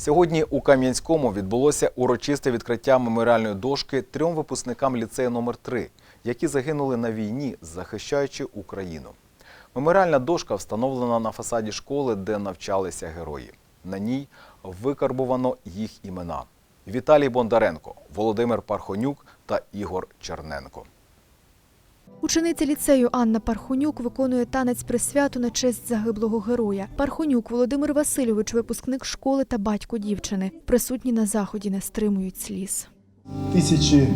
Сьогодні у Кам'янському відбулося урочисте відкриття меморіальної дошки трьом випускникам ліцею номер 3 які загинули на війні, захищаючи Україну. Меморіальна дошка встановлена на фасаді школи, де навчалися герої. На ній викарбувано їх імена: Віталій Бондаренко, Володимир Пархонюк та Ігор Черненко. Учениця ліцею Анна Пархонюк виконує танець присвяту на честь загиблого героя. Пархонюк Володимир Васильович, випускник школи та батько дівчини. Присутні на заході не стримують сліз. Тисячі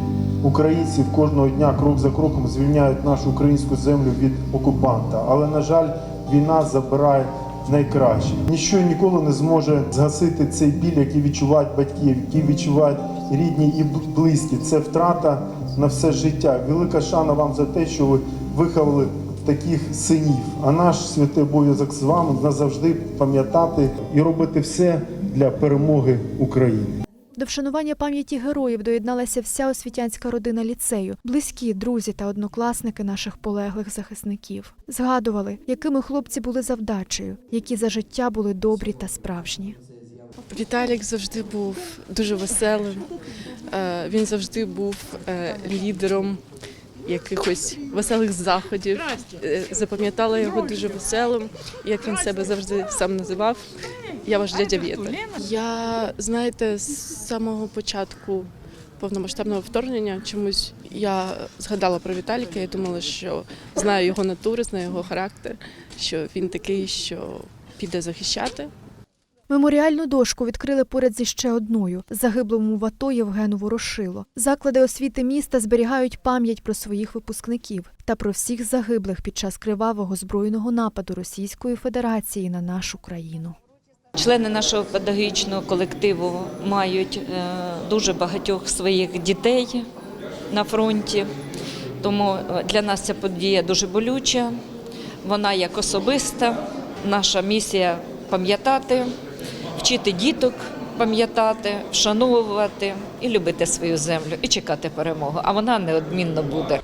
українців кожного дня крок за кроком звільняють нашу українську землю від окупанта. Але, на жаль, війна забирає найкраще. Ніщо ніколи не зможе згасити цей біль, який відчувають батьки, який відчувають рідні і близькі. Це втрата на все життя. Велика шана вам за те, що ви виховали таких синів. А наш святий обов'язок з вами назавжди пам'ятати і робити все для перемоги України. До вшанування пам'яті героїв доєдналася вся освітянська родина ліцею, близькі, друзі та однокласники наших полеглих захисників. Згадували, якими хлопці були завдачею, які за життя були добрі та справжні. Віталік завжди був дуже веселим. Е, Він завжди був е, лідером якихось веселих заходів. Е, Запам'ятала його дуже веселим, як він себе завжди сам називав. Я ваш дядя Вєта. Я, знаєте, з самого початку повномасштабного вторгнення чомусь я згадала про Віталіка. Я думала, що знаю його натури, знаю його характер, що він такий, що піде захищати. Меморіальну дошку відкрили поряд зі ще одною загиблому в АТО Євгену Ворошило. Заклади освіти міста зберігають пам'ять про своїх випускників та про всіх загиблих під час кривавого збройного нападу Російської Федерації на нашу країну. Члени нашого педагогічного колективу мають е, дуже багатьох своїх дітей на фронті, тому е, для нас ця подія дуже болюча. Вона як особиста. Наша місія пам'ятати, вчити діток пам'ятати, вшановувати і любити свою землю, і чекати перемогу. А вона неодмінно буде.